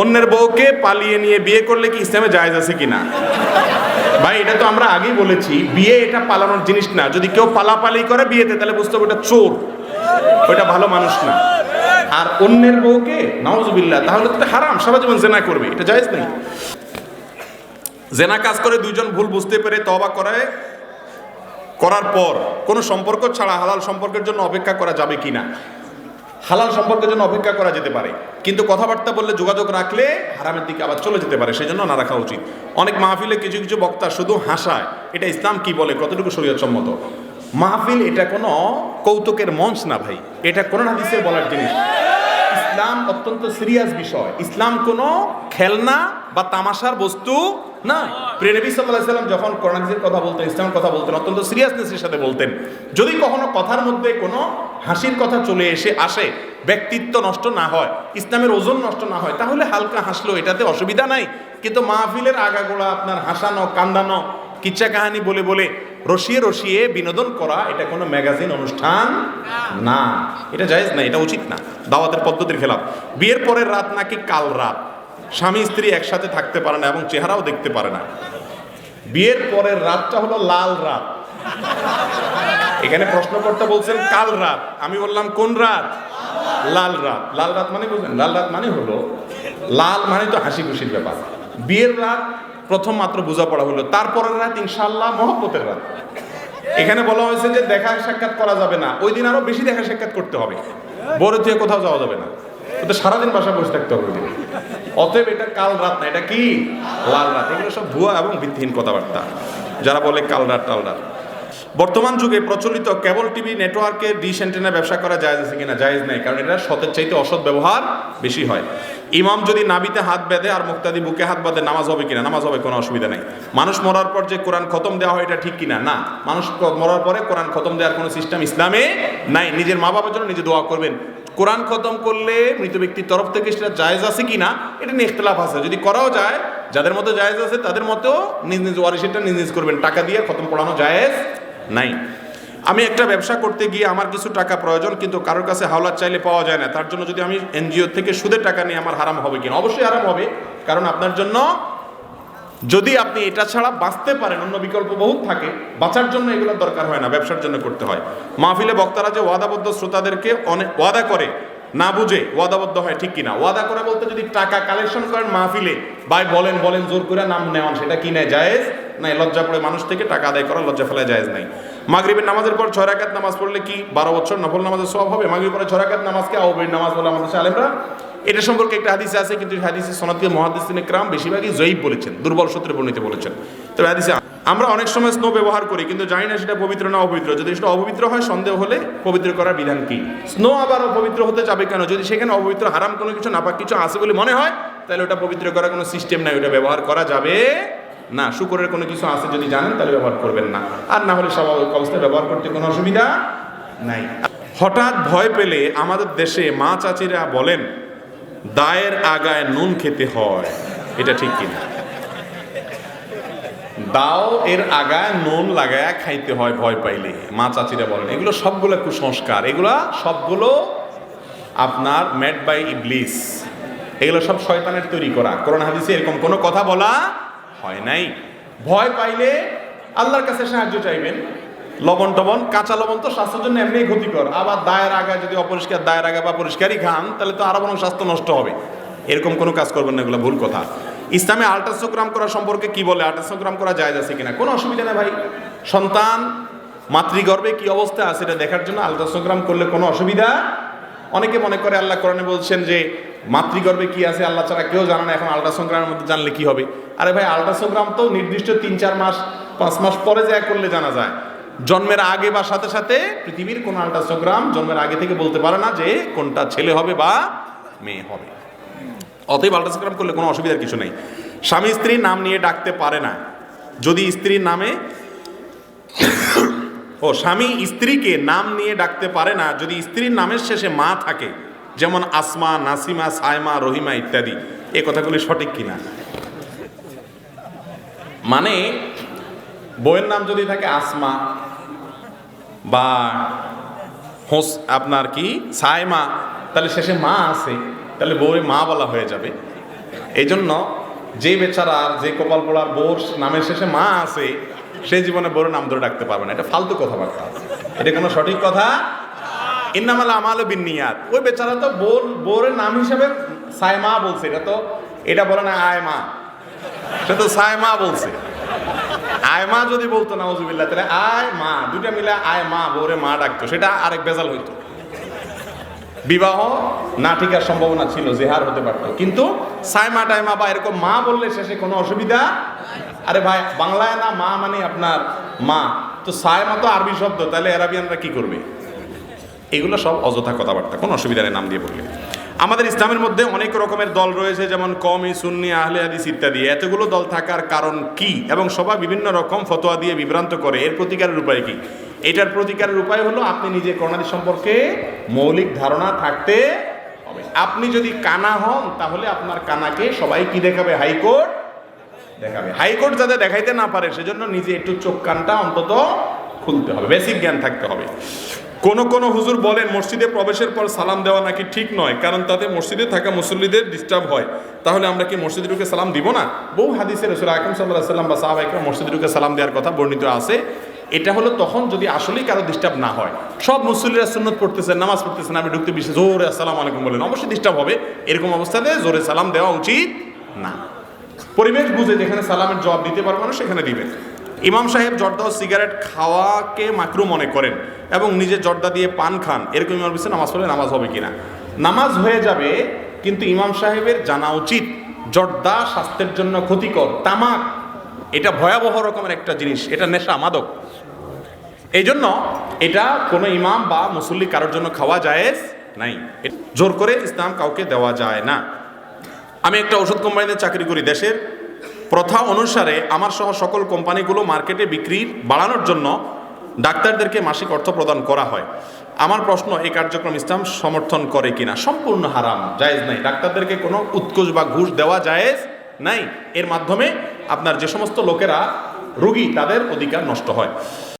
অন্যের বউকে পালিয়ে নিয়ে বিয়ে করলে কি ইসলামে জায়েজ আছে কিনা? ভাই, এটা তো আমরা আগেই বলেছি, বিয়ে এটা পালানোর জিনিস না। যদি কেউ পালাপালি করে বিয়েতে, তাহলে বুঝতে হবে ওটা চোর। ওটা ভালো মানুষ না। আর অন্যের বউকে নওয়াজবিল্লাহ তাহলে তো হারাম, সারা জীবন জেনা করবে। এটা জায়েজ নেই। জেনা কাজ করে দুইজন ভুল বুঝতে পেরে তবা করে, করার পর, কোনো সম্পর্ক ছাড়া হালাল সম্পর্কের জন্য অপেক্ষা করা যাবে কিনা? হালাল সম্পর্কের জন্য অপেক্ষা করা যেতে পারে। কিন্তু কথাবার্তা বললে যোগাযোগ রাখলে হারামের দিকে আবার চলে যেতে পারে সেই জন্য না রাখা উচিত। অনেক মাহফিলে কিছু কিছু বক্তা শুধু হাসায়। এটা ইসলাম কি বলে, কতটুকু শরীয়তসম্মত? মাহফিল এটা কোনো কৌতুকের মঞ্চ না ভাই, এটা কোরআন হাদিসের বলার জিনিস। ইসলাম অত্যন্ত সিরিয়াস বিষয়। ইসলাম কোনো খেলনা বা তামাশার বস্তু না প্রেনবী সাল্লাহ সাল্লাম যখন কোরআন হাদিসের কথা বলতেন, ইসলামের কথা বলতেন, অত্যন্ত সিরিয়াসনেসের সাথে বলতেন, যদি কখনো কথার মধ্যে কোনো হাসির কথা চলে এসে আসে, ব্যক্তিত্ব নষ্ট না হয়, ইসলামের ওজন নষ্ট না হয়, তাহলে হালকা হাসলো এটাতে অসুবিধা নাই। কিন্তু মাহফিলের আগাগোড়া, আপনার হাসানো, কান্দানো, কিচ্ছা কাহানি বলে বলে রসিয়ে রসিয়ে বিনোদন করা, এটা কোনো ম্যাগাজিন অনুষ্ঠান না। এটা জায়েজ না, এটা উচিত না। দাওয়াতের পদ্ধতির খেলাফ। বিয়ের পরের রাত নাকি কাল রাত? স্বামী স্ত্রী একসাথে থাকতে পারে না এবং চেহারাও দেখতে পারে না। বিয়ের পরের রাতটা হলো লাল রাত। এখানে প্রশ্নকর্তা বলছেন, কাল রাত? আমি বললাম, কোন রাত? লাল রাত। লাল রাত মানে বুঝলেন লাল রাত মানে হলো, লাল মানে তো হাসি খুশির ব্যাপার। বিয়ের রাত প্রথম মাত্র বোঝাপড়া হলো, তারপরের রাত ইনশাল্লাহ মহব্বতের রাত। এখানে বলা হয়েছে যে দেখা সাক্ষাৎ করা যাবে না, ওই দিন আরও বেশি দেখা সাক্ষাৎ করতে হবে। বড় থেকে কোথাও যাওয়া যাবে না। সারাদিন বাসা বসে থাকতে হবে। অতএব এটা কাল রাত না, এটা কি? লাল রাত। এগুলো সব ভুয়া এবং ভিত্তিহীন কথাবার্তা। যারা বলে কাল রাত টাল রাত। বর্তমান যুগে প্রচলিত কেবল টিভি নেটওয়ার্কে ডিশ অ্যান্টেনা ব্যবসা করা যায় আছে কিনা? জায়েজ নাই, কারণ এটা সতের চাইতে অসৎ ব্যবহার বেশি হয়। ইমাম যদি নাবিতে হাত বেঁধে আর মুক্তাদি বুকে হাত বাঁধে, নামাজ হবে কিনা? নামাজ হবে, কোনো অসুবিধা নেই। মানুষ মরার পর যে কোরআন খতম দেওয়া হয়, এটা ঠিক কিনা? না। মানুষ মরার পরে কোরআন খতম দেওয়ার কোনো সিস্টেম ইসলামে নাই। নিজের মা বাবার জন্য নিজে দোয়া করবেন। কোরআন খতম করলে মৃত ব্যক্তির তরফ থেকে সেটা জায়েজ আছে কি না এটা নিয়ে ইখতলাফ আছে। যদি করাও যায়, যাদের মতো জায়েজ আছে, তাদের মতো নিজ নিজ ওয়ারিসেরটা নিজ নিজ করবেন। টাকা দিয়ে খতম পড়ানো জায়েজ নাই। আমি একটা ব্যবসা করতে গিয়ে আমার কিছু টাকা প্রয়োজন, কিন্তু কারোর কাছে হাওলাত চাইলে পাওয়া যায় না। তার জন্য যদি আমি এনজিও থেকে সুদের টাকা নিয়ে আমার হারাম হবে কিনা? অবশ্যই হারাম হবে, কারণ আপনার জন্য যদি আপনি এটা ছাড়া বাঁচতে পারেন, অন্য বিকল্প বহুত থাকে, বাঁচার জন্য এগুলো দরকার হয় না, ব্যবসার জন্য করতে হয়। মাহফিলে বক্তারা যে ওয়াদাবদ্ধ শ্রোতাদেরকে অনেক ওয়াদা করে, না বুঝে ওয়াদাবদ্ধ হয় ঠিক কিনা? ওয়াদা করে বলতে যদি টাকা কালেকশন করেন মাহফিলে, ভাই বলেন বলেন, জোর করে নাম নেওয়ান, সেটা কি নেয়, জায়েজ? নাই লজ্জা পড়ে মানুষ থেকে টাকা আদায় করা লজ্জা ফেলা জায়েজ নাই। মাগরিবের নামাজের পর ছয় নামাজ পড়লে কি বারো বছর নফল নামাজের সব হবে? মাগরিবের পরে ছয় নামাজকে আউবের নামাজ বলে আমাদের আলেমরা এটা সম্পর্কে একটা হাদিসে আছে, কিন্তু হাদিসে সনাতীয় মহাদিসিন ক্রাম বেশিরভাগই জয়ীব বলেছেন, দুর্বল সূত্রে বর্ণিত বলেছেন। তবে হাদিসে আমরা অনেক সময় স্নো ব্যবহার করি, কিন্তু জানি না সেটা পবিত্র না অপবিত্র। যদি সেটা অপবিত্র হয়, সন্দেহ হলে পবিত্র করার বিধান কি? স্নো আবার অপবিত্র হতে যাবে কেন? যদি সেখানে অপবিত্র, হারাম কোনো কিছু, নাপাক কিছু আছে বলে মনে হয়, তাহলে ওটা পবিত্র করার কোনো সিস্টেম নাই, ওটা ব্যবহার করা যাবে না। শুকরের কোনো কিছু আছে যদি জানেন, তাহলে ব্যবহার করবেন না। আর না হলে স্বাভাবিক অবস্থায় ব্যবহার করতে কোনো অসুবিধা নাই। হঠাৎ ভয় পেলে আমাদের দেশে মা চাচিরা বলেন দায়ের আগায় নুন খেতে হয়। এটা ঠিক কিনা? দাও এর আগায় নুন লাগায় খাইতে হয় ভয় পাইলে। মা চাচিরা বলেন, এগুলো সবগুলো কুসংস্কার। এগুলা সবগুলো আপনার মেড বাই ইবলিস এগুলো সব শয়তানের তৈরি করা। করোনা হাদিসে এরকম কোনো কথা বলা হয় নাই। ভয় পাইলে আল্লাহর কাছে সাহায্য চাইবেন। লবণ টবণ, কাঁচা লবণ তো স্বাস্থ্যের জন্য এমনি ক্ষতিকর। আবার দায়ের আগায় যদি অপরিষ্কার, দায়ের আগা বা পরিষ্কারই খান, তাহলে তো আরও বরং স্বাস্থ্য নষ্ট হবে। এরকম কোনো কাজ করবেন না, এগুলো ভুল কথা। ইসলামে আল্ট্রাসোগ্রাম করা সম্পর্কে কি বলে? আল্ট্রাসোগ্রাম করা যায় আছে কিনা? কোনো অসুবিধা নেই ভাই। সন্তান, মাতৃগর্ভে কি অবস্থা আছে এটা দেখার জন্য আল্ট্রাসোগ্রাম করলে কোনো অসুবিধা? অনেকে মনে করে আল্লাহ কোরআনে বলছেন যে, মাতৃগর্ভে কি আছে আল্লাহ ছাড়া কেউ জানে না, এখন আল্ট্রাসোগ্রামের মধ্যে জানলে কি হবে? আরে ভাই, আল্ট্রাসোগ্রাম তো নির্দিষ্ট তিন, চার মাস, পাঁচ মাস পরে যা করলে জানা যায়। জন্মের আগে বা সাথে সাথে পৃথিবীর কোন আল্ট্রাসোগ্রাম জন্মের আগে থেকে বলতে পারে না যে কোনটা ছেলে হবে বা মেয়ে হবে। অতএব আল্ট্রাসোগ্রাম করলে কোনো অসুবিধার কিছু নেই। স্বামী স্ত্রী নাম নিয়ে ডাকতে পারে না। যদি স্ত্রীর নামে ও স্বামী স্ত্রীকে নাম নিয়ে ডাকতে পারে না, যদি স্ত্রীর নামের শেষে মা থাকে, যেমন আসমা, নাসিমা সায়মা রহিমা ইত্যাদি, এ কথাগুলি সঠিক কিনা? মানে বইয়ের নাম যদি থাকে আসমা বা হোস, আপনার কি? সায়মা তাহলে শেষে মা আছে, তাহলে বউয়ে মা বলা হয়ে যাবে। এই জন্য যে বেচারার যে কপাল পড়ার বোর নামের শেষে মা আছে, সে জীবনে বড় নাম ধরে ডাকতে পারবে না। এটা ফালতু কথাবার্তা। এটা কোনো সঠিক কথা? ইন্নামাল আমাল বিনিয়াত ওই বেচারা তো বোর বোরের নাম হিসাবে সাইমা বলছে। এটা তো, এটা বলে না আয় মা সে তো সাইমা বলছে। আয় মা যদি বলতো না ওজুবিল্লাহ তাহলে আয় মা, দুইটা মিলে আয় মা বোরে মা ডাকতো। সেটা আরেক বেজাল হইতো। বিবাহ না ঠিকার সম্ভাবনা ছিল জেহার হতে পারতো। কিন্তু সাইমা টাইমা বা এরকম মা বললে শেষে কোনো অসুবিধা? আরে ভাই, বাংলায় না মা মানে আপনার মা। তো সাইমা তো আরবি শব্দ, তাহলে অ্যারাবিয়ানরা কি করবে? এগুলো সব অযথা কথাবার্তা, কোনো অসুবিধা নাম দিয়ে বললে। আমাদের ইসলামের মধ্যে অনেক রকমের দল রয়েছে, যেমন কমি সুন্নি, আহলে হাদিস ইত্যাদি। এতগুলো দল থাকার কারণ কি? এবং সবাই বিভিন্ন রকম ফতোয়া দিয়ে বিভ্রান্ত করে। এর প্রতিকারের উপায় কি? এটার প্রতিকারের উপায় হলো আপনি নিজে করোনাদি সম্পর্কে মৌলিক ধারণা থাকতে হবে। আপনি যদি কানা হন, তাহলে আপনার কানাকে সবাই কি দেখাবে? হাইকোর্ট দেখাবে। হাইকোর্ট যাতে দেখাইতে না পারে, সেজন্য নিজে একটু চোখ কানটা অন্তত খুলতে হবে। বেসিক জ্ঞান থাকতে হবে। কোন কোন হুজুর বলেন, মসজিদে প্রবেশের পর সালাম দেওয়া নাকি ঠিক নয়, কারণ তাতে মসজিদে থাকা মুসল্লিদের ডিস্টার্ব হয়। তাহলে আমরা কি মসজিদে ঢুকে সালাম দিব না? বহু হাদিসের রসুল আকরম সাল্লাহ সাল্লাম বা সাহাবাইকে মসজিদে ঢুকে সালাম দেওয়ার কথা বর্ণিত আছে। এটা হলো তখন যদি আসলেই কারও ডিস্টার্ব না হয়। সব মুসল্লিরা সুন্নত পড়তেছেন নামাজ পড়তেছেন আমি ঢুকতে বিশেষ জোরে আসসালাম আলাইকুম বলেন। অবশ্যই ডিস্টার্ব হবে। এরকম অবস্থাতে জোরে সালাম দেওয়া উচিত না। পরিবেশ বুঝে যেখানে সালামের জবাব দিতে পারব না, সেখানে দিবেন ইমাম সাহেব জর্দা ও সিগারেট খাওয়াকে মাকরু মনে করেন এবং নিজে জর্দা দিয়ে পান খান। এরকম ইমাম বিশ্বে নামাজ পড়লে নামাজ হবে কিনা? নামাজ হয়ে যাবে, কিন্তু ইমাম সাহেবের জানা উচিত, জর্দা স্বাস্থ্যের জন্য ক্ষতিকর, তামাক। এটা ভয়াবহ রকমের একটা জিনিস, এটা নেশা, মাদক। এই জন্য এটা কোনো ইমাম বা মুসল্লি কারোর জন্য খাওয়া জায়েজ নাই। জোর করে ইসলাম কাউকে দেওয়া যায় না। আমি একটা ওষুধ কোম্পানিতে চাকরি করি দেশের। প্রথা অনুসারে আমার সহ সকল কোম্পানিগুলো মার্কেটে বিক্রি বাড়ানোর জন্য ডাক্তারদেরকে মাসিক অর্থ প্রদান করা হয়। আমার প্রশ্ন, এই কার্যক্রম ইসলাম সমর্থন করে কিনা? সম্পূর্ণ হারাম, জায়েজ নাই। ডাক্তারদেরকে কোনো উৎকোচ বা ঘুষ দেওয়া জায়েজ নাই। এর মাধ্যমে আপনার যে সমস্ত লোকেরা রুগী, তাদের অধিকার নষ্ট হয়।